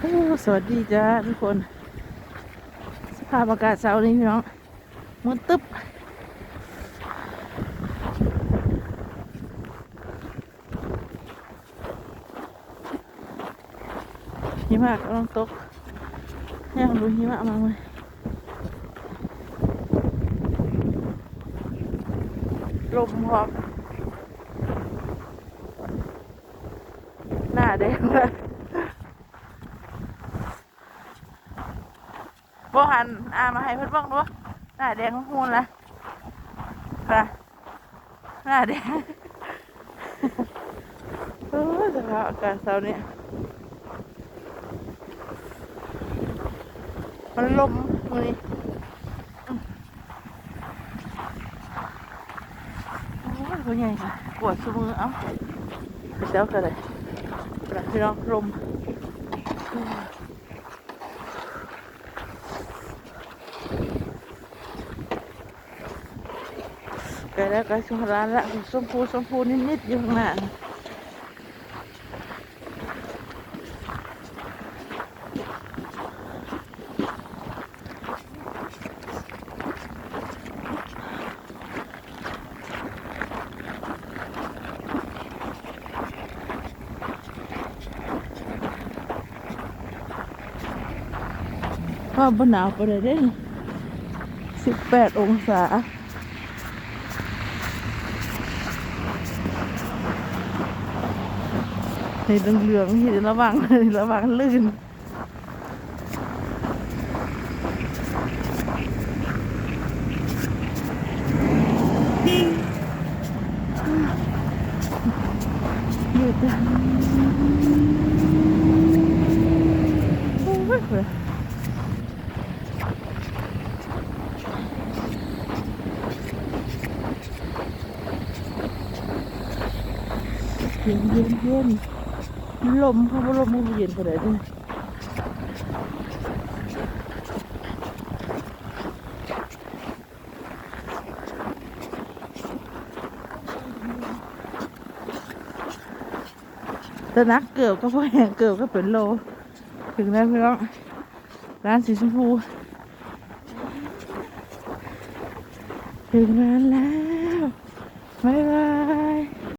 สวัสดีจ้าทุกคน สภาพอากาศเช้านี้น้องมืดตึ๊บหิมะกำลังตกอยากดูหิมะมาเลยลมพร้อมหน้าแดงเลย บ่หันอามาให้เพิ่อนบ้างดูหน้าแดงหูนละนะหน้าแดงเออสภาพอากาศเช้านี้มันลมมือนี้ตัวใหญ่ค่ะปวดสมือเอ้าไปเจ้ากันเลยประพี่น้องลม กลแล้วไกลสุร้านละชมพูชมพูนิดๆอยู่ข้างหน้านะว่าบนหนาวไปเลยเด้สิบแปดองศา เห็นเหลืองๆเห็นระวังระวังลื่นยืดโอ้ยเว้ยเย็นเย็นเย็น ลมเพราะว่าลมมันเย็นขนาดนี้แต่นักเกือบก็พอแห้งเกือบก็เป็นโล ถึงแล้วพี่น้องร้านสีชมพู ถึงร้านแล้วบ๊ายบาย